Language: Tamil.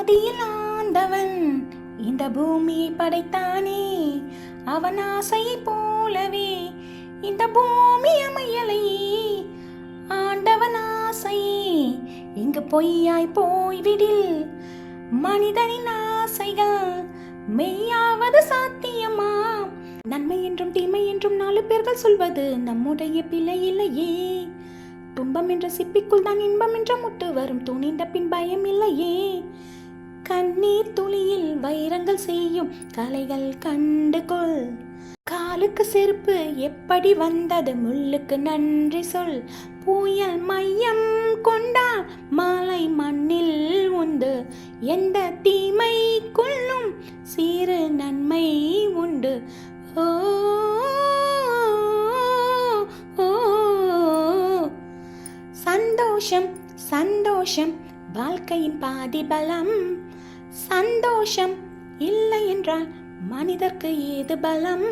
ஆதியில் ஆண்டவன். இந்த பூமியை படைத்தானே. அவன் ஆசையை போலவே இந்த பூமி அமையலையே ஆண்டவன் ஆசையே இங்கு பொய்யாய் போய்விடில். மனிதனின் ஆசைகள் மெய்யாவது சாத்தியமா? நன்மை என்றும் தீமை என்றும் நாலு பேர்கள் சொல்வது நம்முடைய பிழை இல்லையே. துன்பம் என்ற சிப்பிக்குள் தான் இன்பம் என்ற முட்டு வரும். துணிந்த பின் பயம் இல்லையே. கண்ணீர் துளியில் வைரங்கள் செய்யும் கலைகள் கண்டு கொள். காலுக்கு செருப்பு எப்படி வந்தது முள்ளுக்கு நன்றி சொல். புயல் மையம் கொண்டால் மாலை மண்ணில் உண்டு. எந்த தீமை கொள்ளும் சிறு நன்மை உண்டு. ஓ ஓ, சந்தோஷம் சந்தோஷம். வாழ்க்கையின் பாதி பலம் சந்தோஷம் இல்லை என்றால் மனிதர்க்கு ஏது பலம்?